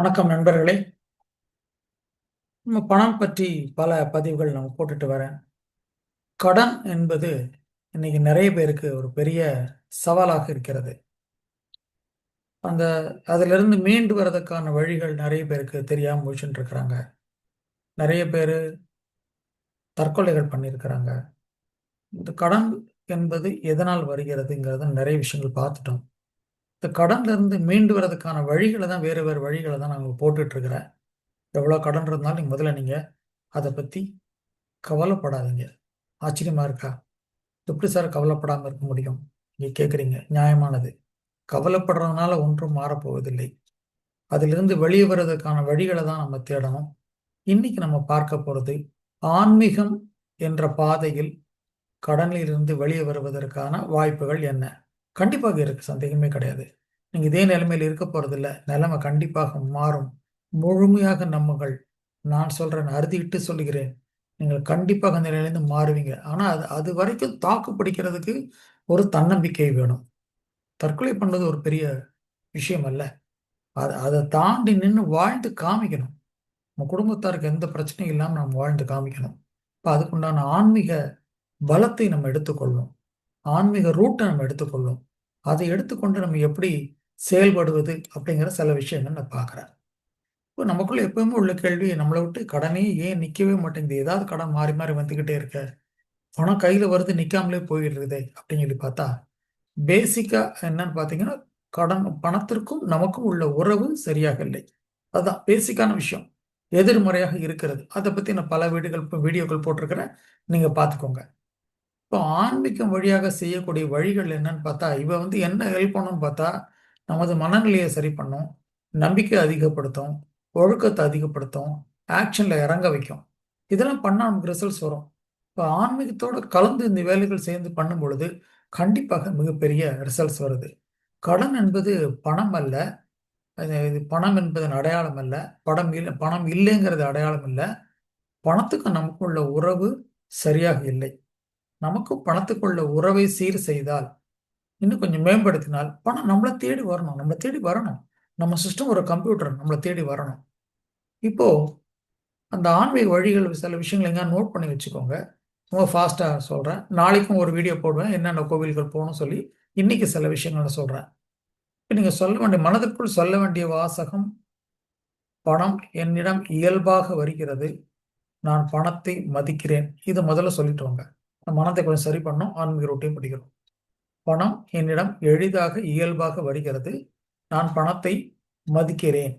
வணக்கம் நண்பர்களே. நம்ம பணம் பற்றி பல பதிவுகள் நம்ம போட்டுட்டு வரேன். கடன் என்பது இன்னைக்கு நிறைய பேருக்கு ஒரு பெரிய சவாலாக இருக்கிறது. அந்த அதிலிருந்து மீண்டு வர்றதுக்கான வழிகள் நிறைய பேருக்கு தெரியாமல் போச்சுட்டு இருக்கிறாங்க. நிறைய பேர் தற்கொலைகள் பண்ணியிருக்கிறாங்க. இந்த கடன் என்பது எதனால் வருகிறதுங்கிறத நிறைய விஷயங்கள் பார்த்துட்டோம். இந்த கடன்ல இருந்து மீண்டு வரதுக்கான வழிகளை தான் வேறு வேறு வழிகளை தான் நாங்கள் போட்டுட்டு இருக்கிறேன் எவ்வளோ கடன் இருந்தாலும் நீங்கள் முதல்ல நீங்கள் அதை பற்றி கவலைப்படாதீங்க. ஆச்சரியமா இருக்கா? எப்படி சார் கவலைப்படாமல் இருக்க முடியும்? நீங்கள் கேட்குறீங்க நியாயமானது. கவலைப்படுறதுனால ஒன்றும் மாறப்போவதில்லை. அதிலிருந்து வெளியே வர்றதுக்கான வழிகளை தான் நம்ம தேடணும். இன்னைக்கு நம்ம பார்க்க போகிறது ஆன்மீகம் என்ற பாதையில் கடனில் இருந்து வெளியே வருவதற்கான வாய்ப்புகள் என்ன? கண்டிப்பாக இருக்கு சந்தேகமே கிடையாது. நீங்கள் இதே நிலைமையில் இருக்க போகிறதில்ல நிலைமை கண்டிப்பாக மாறும். முழுமையாக நம்புங்கள். நான் சொல்கிறேன் அறுதிட்டு சொல்லுகிறேன். நீங்கள் கண்டிப்பாக அந்த நிலையிலேருந்து மாறுவீங்க. ஆனால் அது அது வரைக்கும் தாக்கு பிடிக்கிறதுக்கு ஒரு தன்னம்பிக்கை வேணும். தற்கொலை பண்ணது ஒரு பெரிய விஷயம் அல்ல. அது அதை தாண்டி நின்று வாழ்ந்து காமிக்கணும். நம்ம குடும்பத்தாருக்கு எந்த பிரச்சனையும் இல்லாமல் நம்ம வாழ்ந்து காமிக்கணும். இப்போ அதுக்குண்டான ஆன்மீக பலத்தை நம்ம எடுத்துக்கொள்ளணும் ஆன்மீக ரூட்டை நம்ம எடுத்துக்கொள்ளும் அதை எடுத்துக்கொண்டு நம்ம எப்படி செயல்படுவது அப்படிங்கிற சில விஷயங்கள் நான் பார்க்குறேன். இப்போ நமக்குள்ள எப்பவுமே உள்ள கேள்வி நம்மளை விட்டு கடனே ஏன் நிற்கவே மாட்டேங்குது? ஏதாவது கடன் மாறி மாறி வந்துக்கிட்டே இருக்க பணம் கையில் வருது நிற்காமலே போயிடுறதே அப்படின்னு சொல்லி பார்த்தா பேசிக்காக என்னன்னு பார்த்தீங்கன்னா கடன் பணத்திற்கும் நமக்கும் உள்ள உறவு சரியாக இல்லை. அதுதான் பேசிக்கான விஷயம். எதிர்மறையாக இருக்கிறது. அதை பற்றி நான் பல வீடுகள் வீடியோக்கள் போட்டிருக்கிறேன். நீங்கள் பார்த்துக்கோங்க. இப்போ ஆன்மீகம் வழியாக செய்யக்கூடிய வழிகள் என்னன்னு பார்த்தா இவ வந்து என்ன ஹெல்ப் பண்ணும்னு பார்த்தா நமது மனநிலையை சரி பண்ணும் நம்பிக்கை அதிகப்படுத்தும் ஒழுக்கத்தை அதிகப்படுத்தும் ஆக்ஷனில் இறங்க வைக்கும். இதெல்லாம் பண்ணால் நமக்கு ரிசல்ட்ஸ் வரும். இப்போ ஆன்மீகத்தோடு கலந்து இந்த வேலைகள் சேர்ந்து பண்ணும் பொழுது கண்டிப்பாக மிகப்பெரிய ரிசல்ட்ஸ் வருது. கடன் என்பது பணம் அல்ல. இது பணம் என்பதன் அடையாளம் அல்ல. படம் இல்லை பணம் இல்லைங்கிறது அடையாளம் இல்லை. பணத்துக்கு நமக்கு உள்ள உறவு சரியாக இல்லை. நமக்கும் பணத்துக்குள்ள உறவை சீர் செய்தால் இன்னும் கொஞ்சம் மேம்படுத்தினால் பணம் நம்மளை தேடி வரணும் நம்மளை தேடி வரணும். நம்ம சிஸ்டம் ஒரு கம்ப்யூட்டர் நம்மளை தேடி வரணும். இப்போ அந்த ஆன்மீக வழிகள் சில விஷயங்கள் எங்க நோட் பண்ணி வச்சுக்கோங்க. ரொம்ப ஃபாஸ்ட்டாக சொல்கிறேன் நாளைக்கும் ஒரு வீடியோ போடுவேன். என்னென்ன கோவில்கள் போகணும் சொல்லி இன்னைக்கு சில விஷயங்களை சொல்கிறேன் இப்போ நீங்கள் சொல்ல வேண்டிய மனதிற்குள் சொல்ல வேண்டிய வாசகம் பணம் என்னிடம் இயல்பாக வருகிறது. நான் பணத்தை மதிக்கிறேன். இதை முதல்ல சொல்லிட்டு வாங்க. மனத்தை கொஞ்சம் சரி பண்ணோம். ஆன்மீக ரொட்டியும் படிக்கிறோம். பணம் என்னிடம் எளிதாக இயல்பாக வருகிறது நான் பணத்தை மதிக்கிறேன்.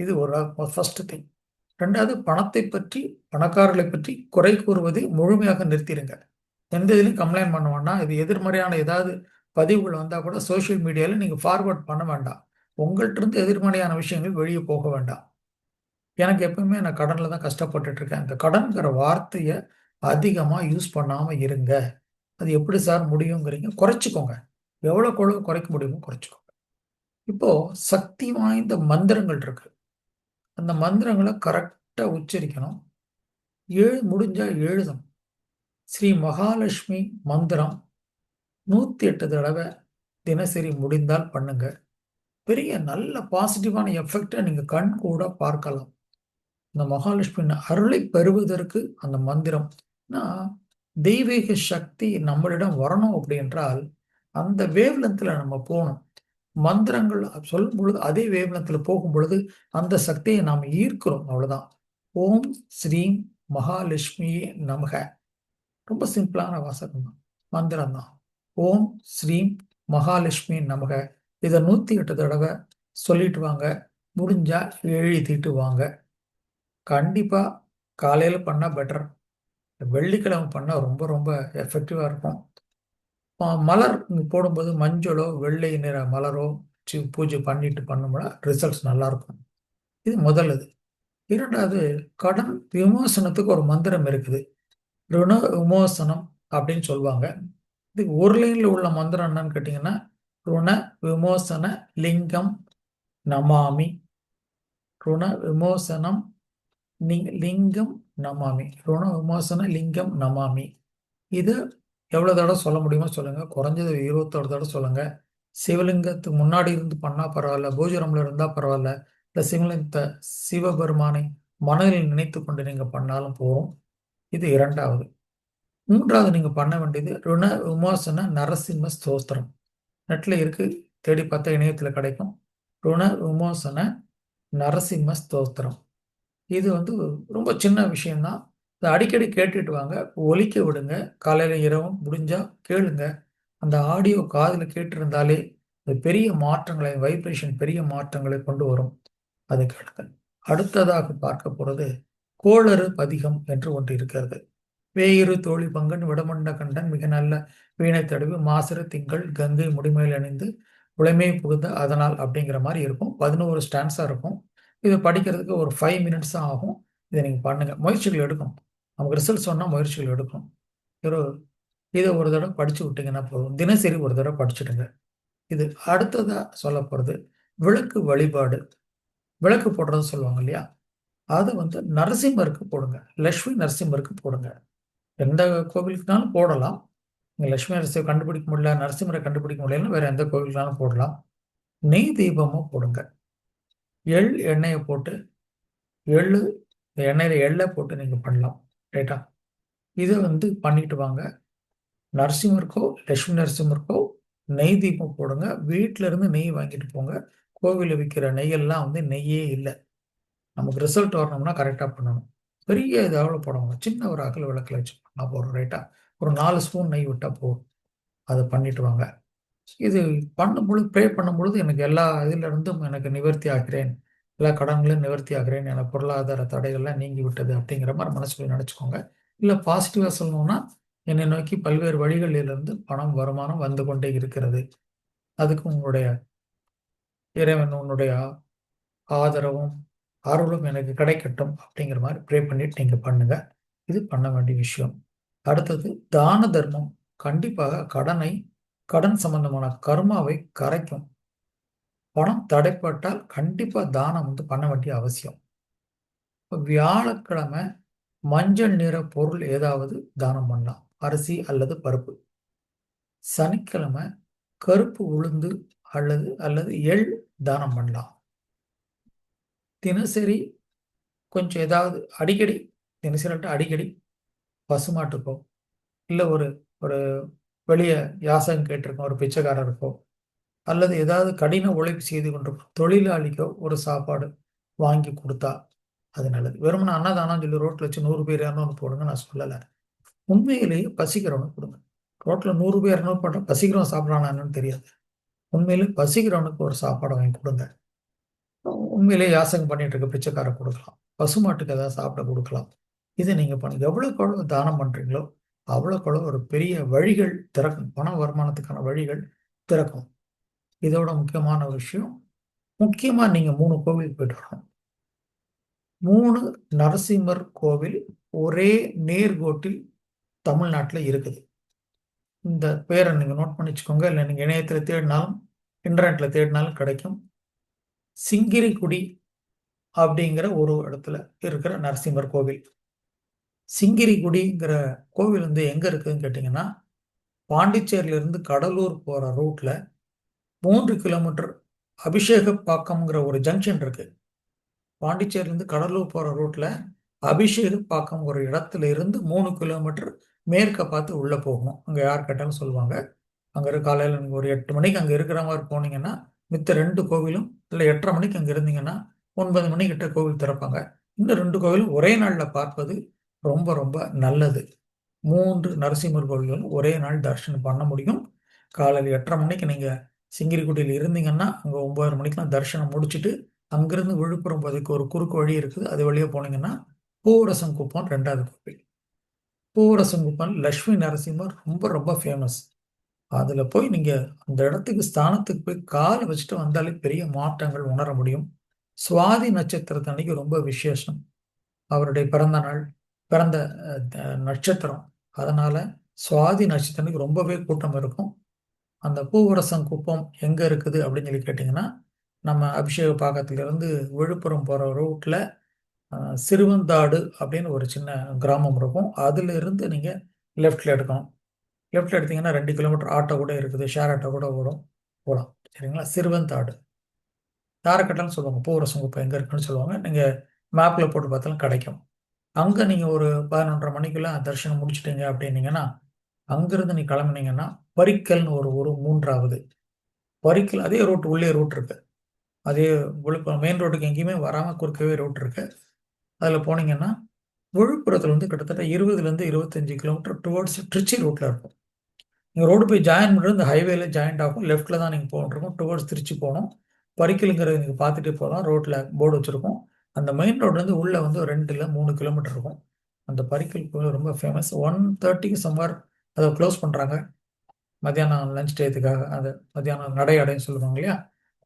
இது ஒரு ஃபர்ஸ்ட் திங் ரெண்டாவது பணத்தை பற்றி பணக்காரர்களை பற்றி குறை கூறுவதை முழுமையாக நிறுத்திடுங்க எந்த இதுலையும் கம்ப்ளைண்ட் பண்ணுவோன்னா இது எதிர்மறையான ஏதாவது பதிவுகள் வந்தால் கூட சோஷியல் மீடியாவில் நீங்கள் ஃபார்வர்ட் பண்ண வேண்டாம். உங்கள்கிட்ட இருந்து எதிர்மறையான விஷயங்கள் வெளியே போக வேண்டாம். எனக்கு எப்பவுமே நான் கடனில் தான் கஷ்டப்பட்டுட்ருக்கேன் அந்த கடன்கிற வார்த்தையை அதிகமாக யூஸ் பண்ணாமல் இருங்க. அது எப்படி சார் முடியுங்கிறீங்க. குறைச்சிக்கோங்க. எவ்வளோ குறைக்க முடியுமோ குறைச்சிக்கோங்க. இப்போது சக்தி வாய்ந்த மந்திரங்கள் இருக்கு. அந்த மந்திரங்களை கரெக்டாக உச்சரிக்கணும். எழு முடிஞ்சால் எழுதணும். ஸ்ரீ மகாலட்சுமி மந்திரம் நூற்றி எட்டு தடவை தினசரி முடிந்தால் பண்ணுங்க. பெரிய நல்ல பாசிட்டிவான எஃபெக்டை நீங்கள் கண் கூட பார்க்கலாம். இந்த மகாலட்சுமியின் அருளை பெறுவதற்கு அந்த மந்திரம் தெய்வீக சக்தி நம்மளிடம் வரணும் அப்படின்றால் அந்த வேவ்லத்தில் நம்ம போகணும். மந்திரங்கள் சொல்லும் பொழுது அதே வேவ்லத்தில் போகும் பொழுது அந்த சக்தியை நாம் ஈர்க்கிறோம். அவ்வளோதான் ஓம் ஸ்ரீம் மகாலட்சுமியே நமக. ரொம்ப சிம்பிளான வாசகம் தான். மந்திரம் தான். ஓம் ஸ்ரீம் மகாலட்சுமி நமக. இதை நூற்றி எட்டு தடவை சொல்லிட்டு வாங்க. முடிஞ்சா எழுதிட்டு வாங்க. கண்டிப்பாக காலையில் பண்ணால் பெட்டர் வெள்ளிக்கிழமை பண்ணால் ரொம்ப ரொம்ப எஃபெக்டிவாக இருக்கும். மலர் போடும்போது மஞ்சளோ வெள்ளை நிற மலரோ பூஜை பண்ணிட்டு பண்ணோம்னா ரிசல்ட்ஸ் நல்லாயிருக்கும் இது முதல்லது இரண்டாவது கடன் விமோசனத்துக்கு ஒரு மந்திரம் இருக்குது. ருண விமோசனம் அப்படின்னு சொல்லுவாங்க. இது ஒரு லைனில் உள்ள மந்திரம் என்னன்னு கேட்டிங்கன்னா ருண விமோசன லிங்கம் நமாமி. ருண விமோசனம் லிங்கம் நமாமி. ருண விமோசன லிங்கம் நமாமி. இது எவ்வளோ தடவை சொல்ல முடியுமோ சொல்லுங்கள் குறைஞ்சது இருபத்தோரு தடவை சொல்லுங்கள் சிவலிங்கத்துக்கு முன்னாடி இருந்து பண்ணால் பரவாயில்ல. பூஜரமில் இருந்தால் பரவாயில்ல. இந்த சிவலிங்கத்தை சிவபெருமானை மனதில் நினைத்து கொண்டு நீங்கள் பண்ணாலும் போகும் இது இரண்டாவது. மூன்றாவது நீங்கள் பண்ண வேண்டியது ருண விமோசன நரசிம்ம ஸ்தோத்திரம். நெட்டில் இருக்குது தேடி பார்த்தா இணையத்தில் கிடைக்கும். ருண விமோசன நரசிம்ம ஸ்தோத்திரம். இது வந்து ரொம்ப சின்ன விஷயம்தான் இதை அடிக்கடி கேட்டுட்டு வாங்க. ஒலிக்க விடுங்க. காலையில் இரவும் முடிஞ்சால் கேளுங்க. அந்த ஆடியோ காதில் கேட்டிருந்தாலே அது பெரிய மாற்றங்களை வைப்ரேஷன் பெரிய மாற்றங்களை கொண்டு வரும். அது கேளுங்க. அடுத்ததாக பார்க்க போகிறது கோளறு பதிகம் என்று ஒன்று இருக்கிறது. வேயிறு தோழி பங்கன் விடமண்ட கண்டன் மிக நல்ல வீணை தடவி மாசிறு திங்கள் கங்கை முடிமையில் அணிந்து உழைமை புகுந்த அதனால் அப்படிங்கிற மாதிரி இருக்கும். பதினோரு ஸ்டான்ஸாக இருக்கும். இதை படிக்கிறதுக்கு ஒரு ஃபைவ் மினிட்ஸ் தான் ஆகும். இதை நீங்கள் பண்ணுங்கள் முயற்சிகள் எடுக்கணும். நமக்கு ரிசல்ட் சொன்னால் முயற்சிகள் எடுக்கணும். ஒரு இதை ஒரு தடவை படித்து விட்டிங்கன்னா போதும். தினசரி ஒரு தடவை படிச்சுடுங்க. இது அடுத்ததாக சொல்ல போகிறது விளக்கு வழிபாடு. விளக்கு போடுறது சொல்லுவாங்க இல்லையா? அது வந்து நரசிம்மருக்கு போடுங்க. லக்ஷ்மி நரசிம்மருக்கு போடுங்க. எந்த கோவிலுக்குனாலும் போடலாம். நீங்கள் லட்சுமி நரசிம்ம கண்டுபிடிக்க முடியல நரசிம்மரை கண்டுபிடிக்க முடியலன்னா வேறு எந்த கோவிலுக்குனாலும் போடலாம். நெய் தீபமும் போடுங்க. எள் எண்ணெயை போட்டு எள்ளு எண்ணெயில் எள்ளை போட்டு நீங்கள் பண்ணலாம் ரைட்டா இதை வந்து பண்ணிட்டு வாங்க. நரசிம்மருக்கோ லட்சுமி நரசிம்மருக்கோ நெய் தீபம் போடுங்க. வீட்டில இருந்து நெய் வாங்கிட்டு போங்க. கோவிலில் விற்கிற நெய்யெல்லாம் வந்து நெய்யே இல்லை. நமக்கு ரிசல்ட் வரணும்னா கரெக்டாக பண்ணணும். பெரிய இதாவில் போடணும். சின்ன ஒரு அகல் விளக்கில் வச்சு பண்ணால் போகிறோம் ரைட்டா ஒரு நாலு ஸ்பூன் நெய் விட்டால் போதும். அதை பண்ணிட்டு வாங்க. இது பண்ணும்பொழுது ப்ரே பண்ணும்பொழுது எனக்கு எல்லா இதிலிருந்தும் எனக்கு நிவர்த்தி ஆகிறேன். எல்லா கடன்களையும் நிவர்த்தி ஆகிறேன். எனக்கு பொருளாதார தடைகள்லாம் நீங்கி விட்டது அப்படிங்கிற மாதிரி மனசுக்குள்ள நினச்சிக்கோங்க. இல்லை பாசிட்டிவாக சொல்லணும்னா என்னை நோக்கி பல்வேறு வழிகளிலிருந்து பணம் வருமானம் வந்து கொண்டே இருக்கிறது. அதுக்கு உங்களுடைய இறைவன் உன்னுடைய ஆதரவும் அருளும் எனக்கு கிடைக்கட்டும் அப்படிங்கிற மாதிரி ப்ரே பண்ணிட்டு நீங்கள் பண்ணுங்கள் இது பண்ண வேண்டிய விஷயம். அடுத்தது தான தர்மம். கண்டிப்பாக கடனை கடன் சம்பந்தமான கர்மாவை கரைக்கும். பணம் தடைப்பட்டால் கண்டிப்பாக தானம் வந்து பண்ண வேண்டிய அவசியம். இப்போ வியாழக்கிழமை மஞ்சள் நிற பொருள் ஏதாவது தானம் பண்ணலாம். அரிசி அல்லது பருப்பு. சனிக்கிழமை கருப்பு உளுந்து அல்லது அல்லது எள் தானம் பண்ணலாம். தினசரி கொஞ்சம் ஏதாவது அடிக்கடி தினசரி அடிக்கடி பசுமாட்டுக்கோ இல்லை ஒரு ஒரு வெளியே யாசகம் கேட்டிருக்கோம் ஒரு பிச்சைக்காரருக்கோ. அல்லது ஏதாவது கடின உழைப்பு செய்து கொண்டிருக்கோம் தொழிலாளிக்கோ ஒரு சாப்பாடு வாங்கி கொடுத்தா அது நல்லது. வெறுமனே அன்னதானம் சொல்லி ரோட்டில் வச்சு நூறு பேர் இரநூறு போடுங்க நான் சொல்லலை. உண்மையிலேயே பசிக்கிறவனுக்கு கொடுங்க. ரோட்டில் நூறு பேர் இரநூறு பண்ணுற பசிக்கிறவன் சாப்பிட்றானான்னு தெரியாது. உண்மையிலே பசிக்கிறவனுக்கு ஒரு சாப்பாடை வாங்கி கொடுங்க. உண்மையிலேயே யாசகம் பண்ணிட்டு இருக்க பிச்சைக்கார கொடுக்கலாம். பசுமாட்டுக்கு ஏதாவது சாப்பிட கொடுக்கலாம். இதை நீங்கள் பண்ணுங்க எவ்வளோக்கு எவ்வளோ தானம் பண்ணுறீங்களோ அவ்வளோக்கு ஒரு பெரிய வழிகள் திறக்கும். பண வருமானத்துக்கான வழிகள் திறக்கும். இதோட முக்கியமான விஷயம் முக்கியமாக நீங்கள் மூணு கோவில் போயிட்டு வரணும். மூணு நரசிம்மர் கோவில் ஒரே நேர்கோட்டில் தமிழ்நாட்டில் இருக்குது. இந்த பேரை நீங்கள் நோட் பண்ணிச்சுக்கோங்க இல்லை நீங்கள் இணையத்தில் தேடினாலும் இன்டர்நெட்டில் தேடினாலும் கிடைக்கும். சிங்கிரிக்குடி அப்படிங்கிற ஒரு இடத்துல இருக்கிற நரசிம்மர் கோவில். சிங்கிரிகுடிங்கிற கோவில் வந்து எங்கே இருக்குதுன்னு கேட்டிங்கன்னா பாண்டிச்சேரியிலேருந்து கடலூர் போகிற ரூட்டில் மூன்று கிலோமீட்டர் அபிஷேகப்பாக்கம்ங்கிற ஒரு ஜங்ஷன் இருக்குது பாண்டிச்சேரியிலேருந்து கடலூர் போகிற ரூட்டில் அபிஷேகப்பாக்கம் ஒரு இடத்துல இருந்து மூணு கிலோமீட்டர் மேற்கை பார்த்து உள்ளே போகணும். அங்கே யார் கேட்டாலும் சொல்லுவாங்க. அங்கே இருக்க காலையில் நீங்கள் ஒரு எட்டு மணிக்கு அங்கே இருக்கிற மாதிரி போனீங்கன்னா மித்த ரெண்டு கோவிலும் இல்லை எட்டரை மணிக்கு அங்கே இருந்தீங்கன்னா ஒன்பது மணிக்கிட்ட கோவில் திறப்பாங்க. இந்த ரெண்டு கோவிலும் ஒரே நாளில் பார்ப்பது ரொம்ப ரொம்ப நல்லது. மூன்று நரசிம்மர் கோவில்களும் ஒரே நாள் தரிசனம் பண்ண முடியும். காலையில் எட்டரை மணிக்கு நீங்கள் சிங்கிரிக்குட்டியில் இருந்தீங்கன்னா அங்கே ஒம்பது மணிக்கெலாம் தரிசனம் முடிச்சுட்டு அங்கேருந்து விழுப்புரம் பகுதிக்கு ஒரு குறுக்கு வழி இருக்குது. அது வழியாக போனீங்கன்னா பூவரசம் குப்பம் ரெண்டாவது கோவில். பூவரசம் குப்பம் லக்ஷ்மி நரசிம்மர் ரொம்ப ரொம்ப ஃபேமஸ் அதில் போய் நீங்கள் அந்த இடத்துக்கு ஸ்தானத்துக்கு போய் காலை வச்சுட்டு வந்தாலே பெரிய மாற்றங்கள் உணர முடியும். சுவாதி நட்சத்திரத்தன்னைக்கு ரொம்ப விசேஷம். அவருடைய பிறந்த நாள் பிறந்த நட்சத்திரம். அதனால சுவாதி நட்சத்திரத்துக்கு ரொம்பவே கூட்டம் இருக்கும். அந்த பூவரசம் குப்பம் எங்கே இருக்குது அப்படின்னு சொல்லி கேட்டிங்கன்னா நம்ம அபிஷேக பாக்கத்திலிருந்து விழுப்புரம் போகிற ரூட்டில் சிறுவந்தாடு அப்படின்னு ஒரு சின்ன கிராமம் இருக்கும். அதிலிருந்து நீங்கள் லெஃப்டில் எடுக்கணும். லெஃப்டில் எடுத்தீங்கன்னா ரெண்டு கிலோமீட்டர் ஆட்டோ கூட இருக்குது. ஷேர் ஆட்டோ கூட ஓடும். போகலாம். சரிங்களா? சிறுவந்தாடு. தாரக்கட்டல்னு சொல்லுவாங்க. பூவரசம் குப்பம் எங்கே இருக்குன்னு சொல்லுவாங்க. நீங்கள் மேப்பில் போட்டு பார்த்தாலும் கிடைக்கும். அங்கே நீங்கள் ஒரு பதினொன்றரை மணிக்குள்ள தரிசனம் முடிச்சிட்டீங்க அப்படின்னீங்கன்னா அங்கேருந்து நீ கிளம்புனீங்கன்னா பரிக்கல்னு ஒரு ஒரு மூன்றாவது. பரிக்கல் அதே ரூட் உள்ளே ரூட் இருக்கு. அதே விழுப்புரம் மெயின் ரோட்டுக்கு எங்கேயுமே வராமல் குறுக்கவே ரூட் இருக்கு. அதில் போனீங்கன்னா விழுப்புரத்தில் வந்து கிட்டத்தட்ட இருபதுலேருந்து இருபத்தஞ்சி கிலோமீட்டர் டுவர்ட்ஸ் திருச்சி ரூட்டில் இருக்கும். நீங்கள் ரோடு போய் ஜாயின் பண்ணுறது இந்த ஹைவேல ஜாயின்ட் ஆகும். லெஃப்ட்டில் தான் நீங்கள் போகணும் டுவர்ட்ஸ் திருச்சி போகணும். பரிக்கலுங்கிறது நீங்கள் பார்த்துட்டே போகலாம். ரோட்டில் போர்டு வச்சுருக்கோம். அந்த மெயின் ரோட்லேருந்து உள்ளே வந்து ரெண்டு இல்லை மூணு கிலோமீட்டர் இருக்கும். அந்த பரிக்கல் கோயில் ரொம்ப ஃபேமஸ் ஒன் தேர்ட்டிக்கு சம்வார் அதை க்ளோஸ் பண்ணுறாங்க மத்தியானம் லஞ்ச் டேத்துக்காக அது மத்தியானம் நடை அடைன்னு சொல்லுவாங்க இல்லையா?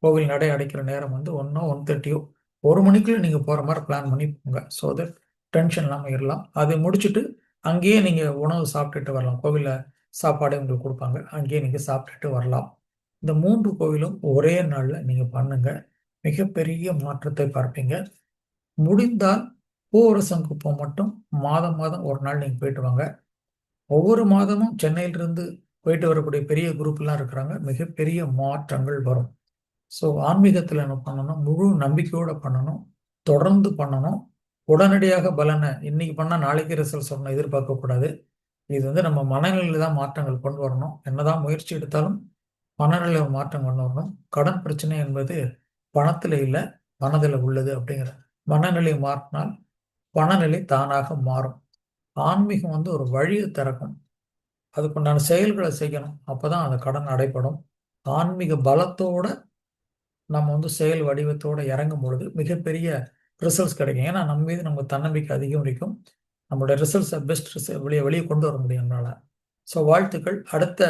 கோவில் நடை அடைக்கிற நேரம் வந்து ஒன்றோ ஒன் தேர்ட்டியோ ஒரு மணிக்குள்ளே நீங்கள் போகிற மாதிரி பிளான் பண்ணி போங்க. ஸோ தட் டென்ஷன் இல்லாமல் இருக்கலாம் அதை முடிச்சுட்டு அங்கேயே நீங்கள் உணவு சாப்பிட்டுட்டு வரலாம். கோவிலில் சாப்பாடு உங்களுக்கு கொடுப்பாங்க. அங்கேயே நீங்கள் சாப்பிட்டுட்டு வரலாம். இந்த மூன்று கோவிலும் ஒரே நாளில் நீங்கள் பண்ணுங்கள் மிகப்பெரிய மாற்றத்தை பார்ப்பீங்க. முடிந்தால் பூவரசம் குப்பம் மட்டும் மாதம் மாதம் ஒரு நாள் நீங்கள் போயிட்டு வாங்க. ஒவ்வொரு மாதமும் சென்னையிலிருந்து போயிட்டு வரக்கூடிய பெரிய குரூப்லாம் இருக்கிறாங்க. மிகப்பெரிய மாற்றங்கள் வரும். ஸோ ஆன்மீகத்தில் என்ன பண்ணணும்? முழு நம்பிக்கையோடு பண்ணணும். தொடர்ந்து பண்ணணும். உடனடியாக பலனை இன்னைக்கு பண்ணால் நாளைக்கு ரிசல்ட் சொல்லணும். எதிர்பார்க்கக்கூடாது இது வந்து நம்ம மனநிலையில் தான் மாற்றங்கள் கொண்டு வரணும். என்னதான் முயற்சி எடுத்தாலும் மனநிலை மாற்றம் கொண்டு வரணும். கடன் பிரச்சனை என்பது பணத்தில் இல்லை மனதில் உள்ளது அப்படிங்கிறது மனநிலை மாறினால் பணநிலை தானாக மாறும். ஆன்மீகம் வந்து ஒரு வழியை திறக்கும். அதுக்குண்டான செயல்களை செய்யணும். அப்போ தான் அந்த கடன் அடைப்படும் ஆன்மீக பலத்தோட நம்ம வந்து செயல் வடிவத்தோடு இறங்கும் பொழுது மிகப்பெரிய ரிசல்ட்ஸ் கிடைக்கும். ஏன்னா நம்ம மீது நம்ம தன்னம்பிக்கை அதிகம் இருக்கும். நம்மளுடைய ரிசல்ட்ஸை பெஸ்ட் ரிசல்ட் வெளியே வெளியே கொண்டு வர முடியும் என்னால் ஸோ வாழ்த்துக்கள். அடுத்த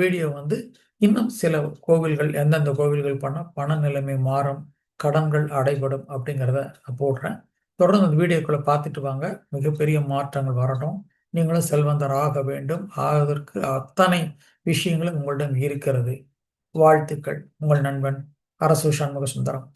வீடியோ வந்து இன்னும் சில கோவில்கள் எந்தெந்த கோவில்கள் பண்ணால் பண நிலைமை மாறும். கடன்கள் அடைபடும் அப்படிங்கிறத நான் போடுறேன். தொடர்ந்து அந்த வீடியோக்களை பார்த்துட்டு வாங்க. மிகப்பெரிய மாற்றங்கள் வரட்டும். நீங்களும் செல்வந்தர் ஆக வேண்டும். ஆவதற்கு அத்தனை விஷயங்களும் உங்களிடம் இருக்கிறது. வாழ்த்துக்கள். உங்கள் நண்பன் அரசு சண்முக சுந்தரம்